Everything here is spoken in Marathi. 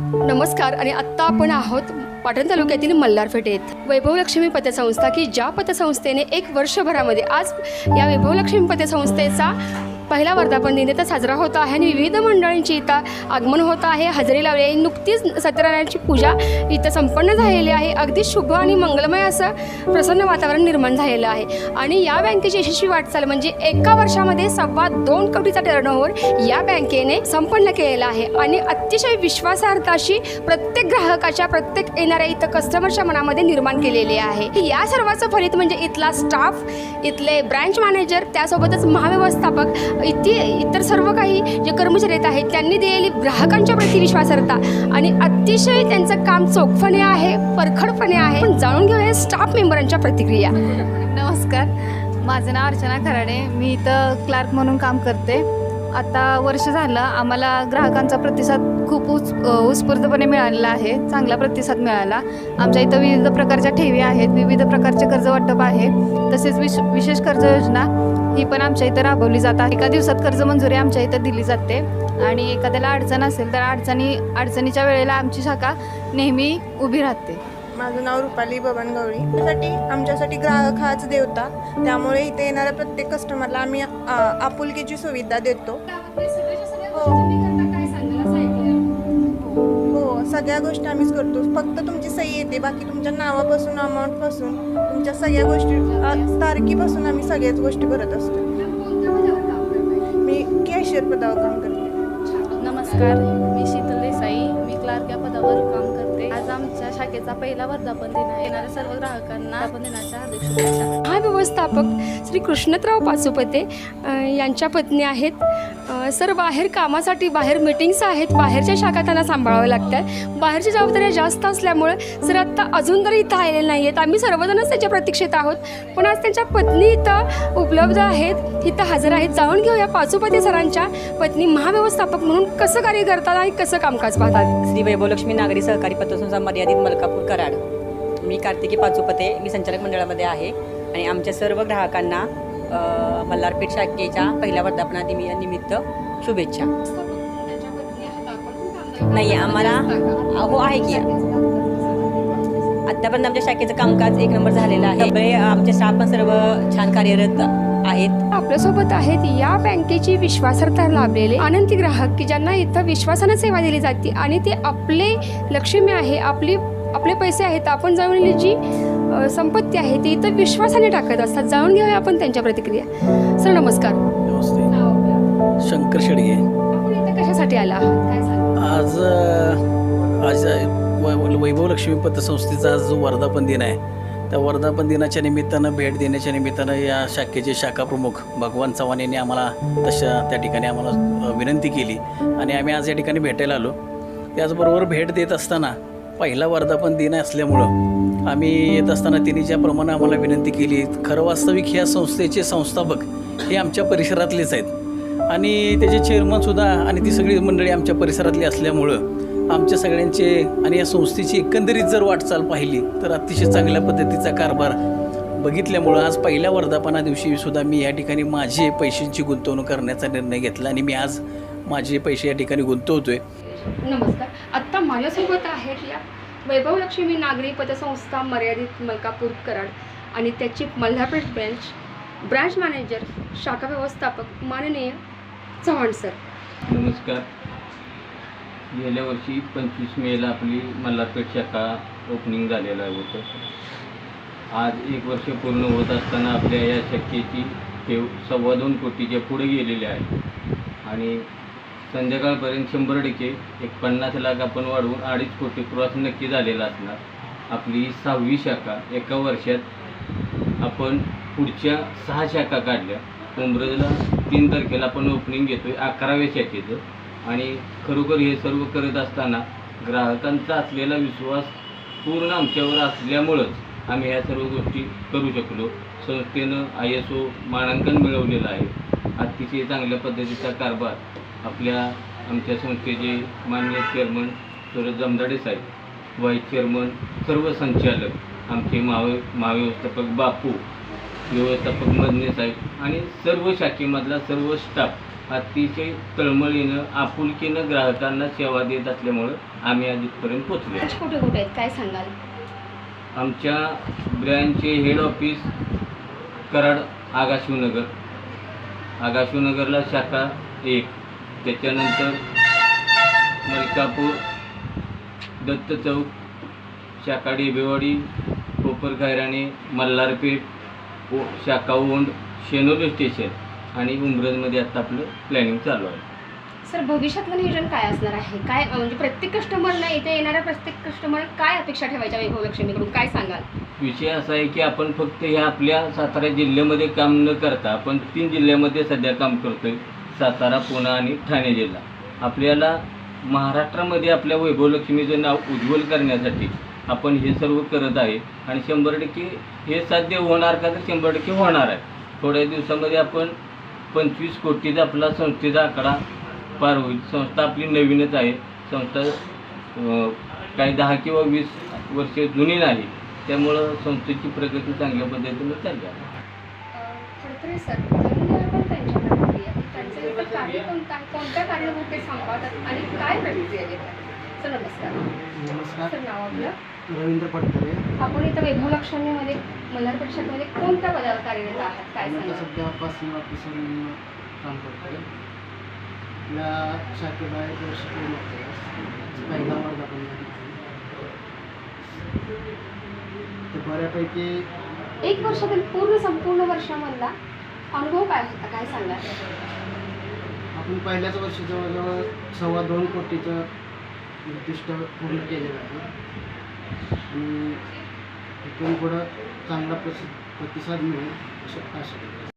नमस्कार आणि आत्ता आपण आहोत पाटण तालुक्यातील मल्हारपेठ येथे. वैभवलक्ष्मी पतसंस्था की ज्या पतसंस्थेने एक वर्षभरामध्ये आज या वैभवलक्ष्मी पतसंस्थेचा पहिला वर्धापन दिन इथं साजरा होत आहे आणि विविध मंडळांची इथं आगमन होत आहे. हजेरी लावली आहे. नुकतीच सत्यनारायणाची पूजा इथं संपन्न झालेली आहे. अगदी शुभ आणि मंगलमय असं प्रसन्न वातावरण निर्माण झालेलं आहे. आणि या बँकेची यशस्वी वाटचाल म्हणजे एका वर्षामध्ये सव्वा दोन कोटीचा टर्नओव्हर या बँकेने संपन्न केलेला आहे. आणि अतिशय विश्वासार्थ अशी प्रत्येक ग्राहकाच्या प्रत्येक येणाऱ्या इथं कस्टमरच्या मनामध्ये निर्माण केलेली आहे. या सर्वाचं फलित म्हणजे इथला स्टाफ इथले ब्रँच मॅनेजर त्यासोबतच महाव्यवस्थापक इथे इतर सर्व काही जे कर्मचारी येत आहेत त्यांनी दिलेली ग्राहकांच्या प्रति विश्वासार्हता आणि अतिशय त्यांचं काम चोखपणे आहे परखडपणे आहे. पण जाणून घेऊया स्टाफ मेंबरांच्या प्रतिक्रिया. नमस्कार. माझं नाव अर्चना खराडे. मी इथं क्लार्क म्हणून काम करते. आता वर्ष झालं आम्हाला ग्राहकांचा प्रतिसाद खूप उच उत्स्फूर्तपणे मिळालेला आहे चांगला प्रतिसाद मिळाला. आमच्या इथं विविध प्रकारच्या ठेवी आहेत विविध प्रकारचे कर्ज वाटप आहे. तसेच विश विशेष कर्ज योजना ही पण आमच्या इथं राबवली जात आहे. एका दिवसात कर्ज मंजुरी आमच्या इथं दिली जाते. आणि एखाद्याला अडचण असेल तर अडचणी अडचणीच्या वेळेला आमची शाखा नेहमी उभी राहते. माझं नाव रुपाली बबन गवळी. त्यासाठी आमच्यासाठी ग्राहक हाच देवता. त्यामुळे इथे येणाऱ्या प्रत्येक कस्टमरला आम्ही आपुलकीची सुविधा देतो. हो सगळ्या गोष्टी आम्हीच करतो. फक्त तुमची सही येते बाकी तुमच्या नावापासून अमाऊंटपासून तुमच्या सगळ्या गोष्टी तारखेपासून आम्ही सगळ्याच गोष्टी करत असतो. मी कॅशियर पदावर काम करते. नमस्कार मी शीतल देसाई. मी क्लार्क या पदावर काम आमच्या शाखेचा पहिला वर्धापन दिन आहे. येणाऱ्या सर्व ग्राहकांना वर्धापन दिनाच्या हार्दिक शुभेच्छा हा व्यवस्थापक श्री कृष्णतराव पाचोपते यांच्या पत्नी आहेत. सर बाहेर कामासाठी बाहेर मिटिंग्स आहेत. बाहेरच्या शाखा त्यांना सांभाळाव्या लागतात बाहेरच्या जबाबदाऱ्या जास्त असल्यामुळे सर आत्ता अजून तरी इथं आलेले नाही आहेत आम्ही सर्वजणच त्यांच्या प्रतीक्षेत आहोत. पण आज त्यांच्या पत्नी इथं उपलब्ध आहेत. इथं हजर आहेत. जाणून घेऊया पाचोपते सरांच्या पत्नी महाव्यवस्थापक म्हणून कसं कार्य करतात आणि कसं कामकाज पाहतात. श्री वैभवलक्ष्मी नागरी सहकारी पतसंस्था मर्यादित मलकापूर कराड. मी कार्तिकी पाचोपते मी संचालक मंडळामध्ये आहे आणि आमच्या सर्व ग्राहकांना मल्हारपेठ शाखेच्या पहिल्या वर्धापना निमित्त शुभेच्छा. नाही. आम्हाला हो आहे की. आत्तापर्यंत आमच्या शाखेचं कामकाज एक नंबर झालेलं आहे. त्यामुळे आमचे स्टाफ पण सर्व छान कार्यरत आहेत. आपल्यासोबत आहेत या बँकेची विश्वासार्हता लाभलेले आनंदी ग्राहक की ज्यांना इथं विश्वासानं सेवा दिली जाते आणि ते आपले लक्ष्मी आहे आपली आपले पैसे आहेत आपण जमवलेली जी संपत्ती आहे ती इथं विश्वासाने टाकत असतात. जाणून घेऊया आपण त्यांच्या प्रतिक्रिया. सर नमस्कार. नमस्ते. शंकर शेडगे. आपण इथं कशासाठी आला? आज आज वैभव लक्ष्मी पतसंस्थेचा आज जो वर्धापन दिन आहे. त्या वर्धापन दिनाच्या निमित्तानं भेट देण्याच्या निमित्तानं या शाखेचे शाखा प्रमुख भगवान चव्हाण यांनी आम्हाला तशा त्या ठिकाणी आम्हाला विनंती केली. आणि आम्ही आज या ठिकाणी भेटायला आलो. त्याचबरोबर भेट देत असताना पहिला वर्धापन दिन असल्यामुळं आम्ही येत असताना तिने ज्याप्रमाणे आम्हाला विनंती केली खरं वास्तविक ह्या संस्थेचे संस्थापक हे आमच्या परिसरातलेच आहेत. आणि त्याचे चेअरमनसुद्धा आणि ती सगळी मंडळी आमच्या परिसरातली असल्यामुळं आमच्या सगळ्यांचे आणि या संस्थेची एकंदरीत जर वाटचाल पाहिली तर अतिशय चांगल्या पद्धतीचा कारभार बघितल्यामुळं आज पहिल्या वर्धापना दिवशी सुद्धा मी या ठिकाणी माझे पैशांची गुंतवणूक करण्याचा निर्णय घेतला आणि मी आज माझे पैसे या ठिकाणी गुंतवतोय. नमस्कार. आत्ता माझ्यासोबत आहेत या वैभवलक्ष्मी नागरी पतसंस्था मर्यादित मलकापूर कराड आणि त्याची मल्हारपेठ ब्रँच ब्रँच मॅनेजर शाखा व्यवस्थापक माननीय चव्हाण सर. नमस्कार. गेल्या वर्षी पंचवीस मेला आपली मल्हारपेठ शाखा ओपनिंग झालेलं होतं. आज एक वर्ष पूर्ण होत असताना आपल्या या शाखेची ठेव सव्वा दोन कोटीच्या पुढे गेलेली आहे. आणि संध्याकाळपर्यंत शंभर टक्के एक पन्नास लाख आपण वाढवून अडीच कोटी क्रॉस नक्की झालेला असणार. आपली सहावी शाखा एका वर्षात आपण पुढच्या सहा शाखा काढल्या. उमरेला तीन तारखेला आपण ओपनिंग घेतो आहे अकराव्या शाखेचं. आणि खरोखर हे सर्व करत असताना ग्राहकांचा असलेला विश्वास पूर्ण आमच्यावर असल्यामुळंच आम्ही ह्या सर्व गोष्टी करू शकलो. संस्थेनं आय एस ओ मानांकन मिळवलेलं आहे. अतिशय चांगल्या पद्धतीचा कारभार आपल्या आमच्या संस्थेचे माननीय चेअरमन सुरज जमदाडे साहेब व्हाईस चेअरमन सर्व संचालक आमचे माव महाव्यवस्थापक बापू व्यवस्थापक मदने साहेब आणि सर्व शाखेमधला सर्व स्टाफ अतिशय तळमळीनं आपुलकीनं ग्राहकांना सेवा देत असल्यामुळं आम्ही आज इथपर्यंत पोचलो कुठे कुठे आहेत? काय सांगाल? आमच्या ब्रँचचे हेड ऑफिस कराड आगाशिवनगर. आगाशिवनगरला शाखा एक. त्याच्यानंतर मलकापूर दत्त चौक शाखा डेबेवाडी कोपर खैराणे मल्हारपेठ ओ शाखा ओंड शेनोली स्टेशन. आणि उमरजमध्ये आता आपलं प्लॅनिंग चालू आहे. सर भविष्यातलं नियोजन काय असणार आहे? काय म्हणजे प्रत्येक कस्टमरला इथे येणाऱ्या प्रत्येक कस्टमर काय अपेक्षा ठेवायच्या वैभव लक्ष्मीकडून? काय सांगाल? विषय असा आहे की आपण फक्त ह्या आपल्या सातारा जिल्ह्यामध्ये काम न करता आपण तीन जिल्ह्यामध्ये सध्या काम करतोय. सातारा पुणे आणि ठाणे जिल्हा. आपल्याला महाराष्ट्रामध्ये आपल्या वैभवलक्ष्मीचं नाव उज्ज्वल करण्यासाठी आपण हे सर्व करत आहे. आणि शंभर टक्के हे साध्य होणार का तर शंभर टक्के होणार आहे. थोड्या दिवसामध्ये आपण पंचवीस कोटीचा आपला संस्थेचा आकडा पार होईल. संस्था आपली नवीनच आहे. संस्था काही दहा किंवा वीस वर्षे जुनी नाही. त्यामुळं संस्थेची प्रगती चांगल्या पद्धतीनं चालली आहे. नमस्कार. रवींद्र पटकरे. आपण इथं वैभव लक्ष्मीमध्ये मल्हारपेठ शाखेमध्ये कोणत्या पदावर कार्यरत आहात? काय मी आता सध्या पासिंग ऑफिसर म्हणून काम करतोय. या शाखेला एक वर्ष पूर्ण होतं पहिला वर्धापन दिन आहे. ते बऱ्यापैकी एक वर्षातील पूर्ण संपूर्ण वर्षामधला अनुभव काय होता? काय सांगाल? आपण पहिल्याच वर्षी जवळजवळ सव्वा दोन कोटीचं उद्दिष्ट पूर्ण केलेलं आहे. इथून पुढं चांगला प्रसि प्रतिसाद मिळेल अशी आशा